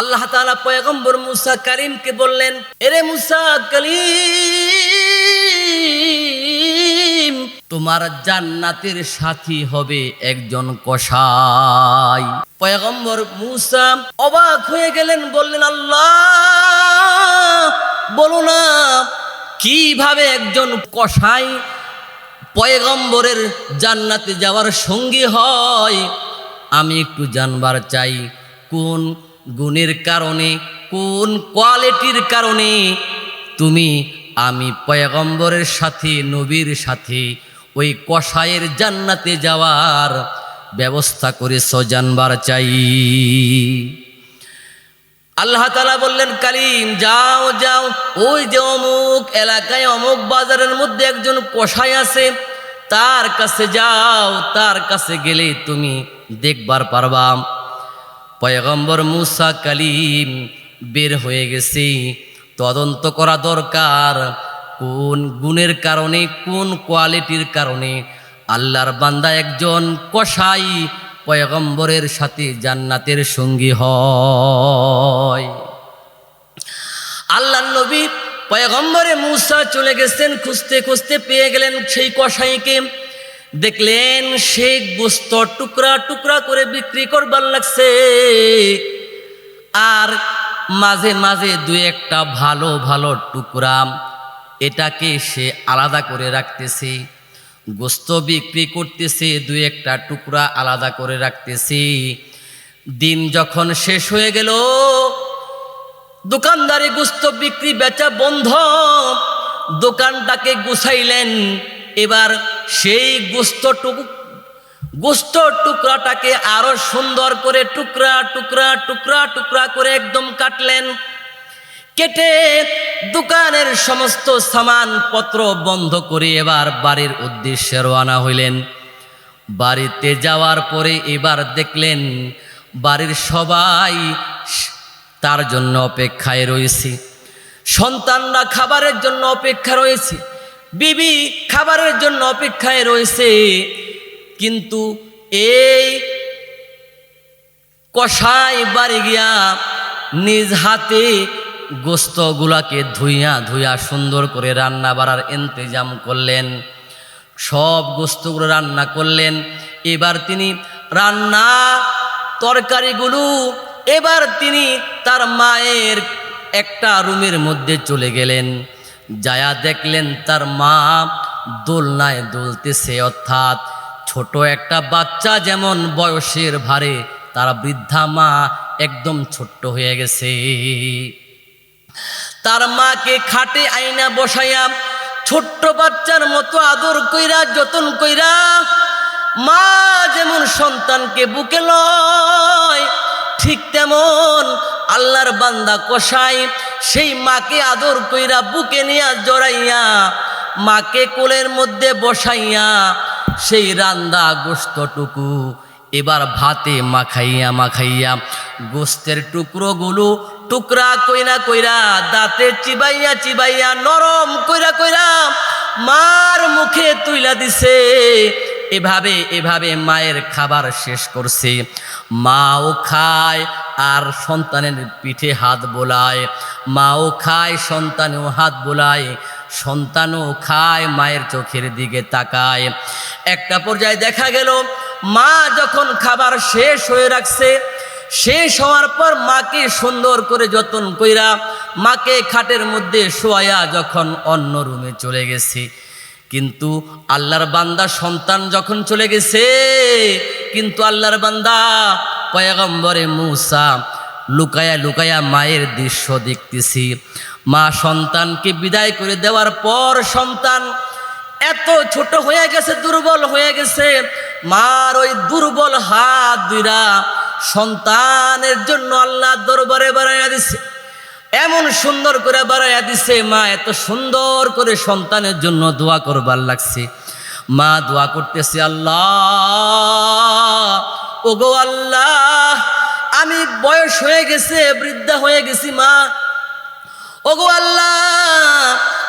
আল্লাহ তালা পয়গম্বর মুসা কারিমকে বললেন, এরে মুসা কালিম তোমার জান্নাতের সাথী হবে একজন কষাই পয়গম্বর মুসা অবাক হয়ে গেলেন, বললেন, আল্লাহ, বলো না, কীভাবে একজন কসাই পয়গম্বরের জান্নাতে যাওয়ার সঙ্গী হয়? আমি একটু জানবার চাই, কোন গুণের কারণে, কোন কোয়ালিটির কারণে? তুমি, আমি পয়গম্বরের সাথে, নবীর সাথে, ওই কষায়ের জান্নাতে যাওয়ার ব্যবস্থা করেছ জানবার চাই। আল্লাহ তালা বললেন, কালিম, যাও যাও। ওই যে অমুক এলাকায়, অমুক বাজারের মধ্যে একজন কষাই আছে, তার কাছে যাও, তার কাছে গেলে তুমি দেখবার পারবা। পয়গম্বর মুসা কালিম বের হয়ে গেছে। তদন্ত করা দরকার কোন গুণের কারণে, কোন কোয়ালিটির কারণে। আল্লাহর বান্দা একজন কষাই পয়গম্বরের সাথে জান্নাতের সঙ্গী হয়। আল্লাহ নবী পয়গম্বরে মুসা চলে গেছেন, খুঁজতে খুঁজতে পেয়ে গেলেন সেই কষাইকে দেখলেন সেই গোস্ত টুকরা টুকরা করে বিক্রি করবার লাগছে। আর মাঝে মাঝে দু একটা ভালো ভালো টুকরা এটাকে সে আলাদা করে রাখতেছে। গোস্ত বিক্রি করতেছে, দু একটা টুকরা আলাদা করে রাখতেছে। দিন যখন শেষ হয়ে গেল, দোকানদারি গোস্ত বিক্রি বেচা বন্ধ। দোকানটাকে গুছাইলেন, এবার সেই গোস্তটুকু গোস্ত টুকরাটাকে আরও সুন্দর করে টুকরা টুকরা টুকরা টুকরা করে একদম কাটলেন। কেটে দোকানের সমস্ত সামানপত্র বন্ধ করে এবার বাড়ির উদ্দেশ্যে রওনা হইলেন। বাড়িতে যাওয়ার পরে এবার দেখলেন বাড়ির সবাই তার জন্য অপেক্ষায় রয়েছে। সন্তানরা খাবারের জন্য অপেক্ষা রয়েছে। বিবি খাবারের জন্য অপেক্ষায় রয়েছে। কিন্তু এই কষাই বাড়ি গিয়া নিজ হাতে গোস্তগুলাকে ধুইয়া ধুইয়া সুন্দর করে রান্না বাড়ার ইন্তজাম করলেন। সব গোস্তগুলো রান্না করলেন। এবার তিনি রান্না তরকারিগুলো এবার তিনি তার মায়ের একটা রুমের মধ্যে চলে গেলেন। যায়া দেখলেন তার মা দোলনায় দোলতেছে, অর্থাৎ ছোট একটা বাচ্চা যেমন বয়সের ভারে তার বৃদ্ধা মা একদম ছোট্ট হয়ে গেছে। তার মাকে খাটে আইনা বসাইয়া ছোট্ট বাচ্চার মতো আদর কইরা, যতন কইরা মা যেমন সন্তানকে বুকে লয়, ঠিক তেমন আল্লাহর বান্দা কষাই সেই মাকে আদর কইরা বুকে নিয়া জড়াইয়া, মাকে কোলের মধ্যে বসাইয়া, সেই রান্দা গোস্তটুকু এবার ভাতে মাখাইয়া মাখাইয়া গোস্তের টুকরোগুলো টুকরা কইরা কইরা, দাঁতে চিবাইয়া চিবাইয়া, নরম কইরা কইরা মার মুখে তুইলা দিছে। এভাবে এভাবে মায়ের খাবার শেষ করছে। মাও খায় আর সন্তানের পিঠে হাত বোলায়। মাও খায়, সন্তানেও হাত বোলায়, সন্তানও খায়, মায়ের চোখের দিকে তাকায়। একটা পর্যায়ে দেখা গেল, মা যখন খাবার শেষ হয়ে রাখছে, শেষ হওয়ার পর মাকে সুন্দর করে যতন কইরা মাকে খাটের মধ্যে শোয়া যখন অন্য রুমে চলে গেছে। কিন্তু আল্লাহর বান্দা সন্তান যখন চলে গেছে, কিন্তু আল্লাহর বান্দা পয়গম্বরে মূসা লুকায়া লুকায়া মায়ের দৃশ্য দেখতেছি। মা সন্তানকে বিদায় করে দেওয়ার পর সন্তান এত ছোট হয়ে গেছে, দুর্বল হয়ে গেছে। মার ওই দুর্বল হাত দুইরা সন্তানের জন্য আল্লাহ দরবারে বাড়াইয়া দিছে। এমন সুন্দর করে বাড়াইয়া দিছে, মা, এত সুন্দর করে সন্তানের জন্য দোয়া করবার লাগছে। মা, দোয়া করতেছে, আল্লাহ, ওগো আল্লাহ, আমি বয়স হয়ে গেছে, বৃদ্ধা হয়ে গেছি, মা। ওগো আল্লাহ,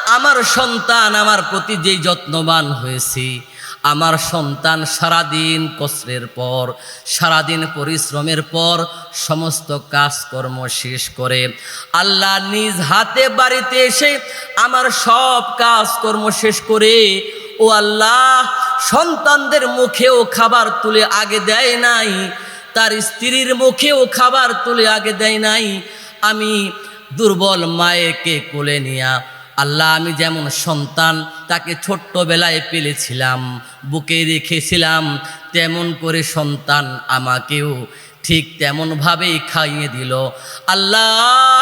আমার সন্তান আমার প্রতি যেই যত্নবান হয়েছে আমার সন্তান সারাদিন কষ্টের পর, সারাদিন পরিশ্রমের পর সমস্ত কাজকর্ম শেষ করে। আল্লাহ নিজ হাতে বাড়িতে এসে আমার সব কাজকর্ম শেষ করে। ও আল্লাহ, সন্তানদের মুখেও খাবার তুলে আগে দেয় নাই, তার স্ত্রীর মুখেও খাবার তুলে আগে দেয় নাই। আমি দুর্বল মায়েকে কোলে নিয়া, আল্লাহ আমি যেমন সন্তান তাকে ছোট্টবেলায় পেলেছিলাম, বুকে রেখেছিলাম, তেমন করে সন্তান আমাকেও ঠিক তেমনভাবেই খাইয়ে দিল। আল্লাহ,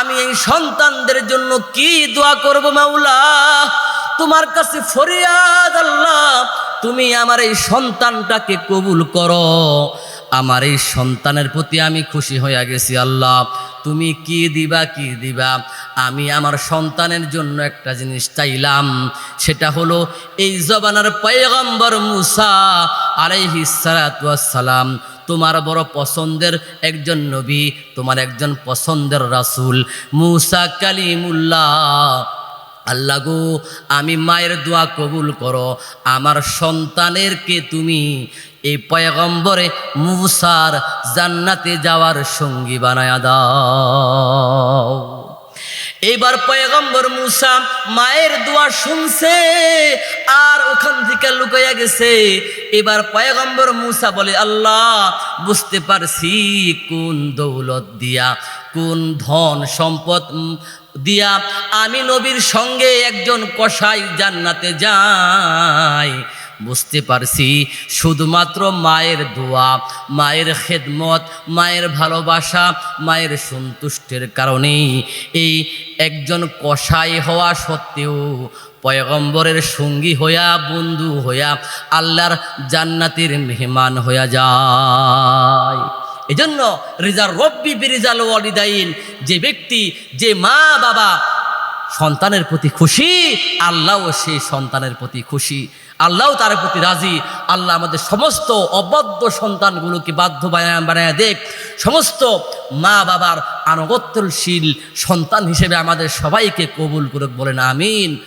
আমি এই সন্তানদের জন্য কি দোয়া করব মাওলা? তোমার কাছে ফরিয়াদ আল্লাহ, তুমি আমার এই সন্তানটাকে কবুল করো। আমার এই সন্তানের প্রতি আমি খুশি হয়ে গেছি আল্লাহ। তুমি কি দিবা কি দিবা? আমি আমার সন্তানের জন্য একটা জিনিস চাইলাম। সেটা হলো এই জবানার পয়গম্বর মুসা আলাইহিসালাম তোমার বড় পছন্দের একজন নবী, তোমার একজন পছন্দের রাসূল। মুসা কালিমুল্লাহ, আল্লাহ গো, আমি মায়ের দোয়া কবুল করো। আমার সন্তানেরকে তুমি? এই পয়গম্বরে মুসার জান্নাতে যাওয়ার সঙ্গী বানায়া দাও। এবার পয়গম্বর মুসা মায়ের দোয়া শুনছে, আর ওখান থেকে লুকাইয়া গেছে। এবার পয়গম্বর মুসা বলে, আল্লাহ, বুঝতে পারছি কোন দৌলত দিয়া, কোন ধন সম্পদ দিয়া আমি নবীর সঙ্গে একজন কষাই জান্নাতে যাই। বুঝতে পারছি। শুধুমাত্র মায়ের দোয়া, মায়ের খেদমত, মায়ের ভালোবাসা, মায়ের সন্তুষ্টের কারণেই এই একজন কসাই হওয়া সত্ত্বেও পয়গম্বরের সঙ্গী হইয়া, বন্ধু হইয়া, আল্লাহর জান্নাতের মেহমান হইয়া যায়। এজন্য রিজার রব্বি বিরিজাল ওয়ালিদাইন, যে ব্যক্তি, যে মা বাবা সন্তানের প্রতি খুশি, আল্লাহও সেই সন্তানের প্রতি খুশি। আল্লাহও তার প্রতি রাজি। আল্লাহ আমাদের সমস্ত অবদ্ধ সন্তানগুলোকে বাধ্য বানায় বানায় দেখ। সমস্ত মা বাবার আনুগত্যশীল সন্তান হিসেবে আমাদের সবাইকে কবুল করে বলেন আমিন।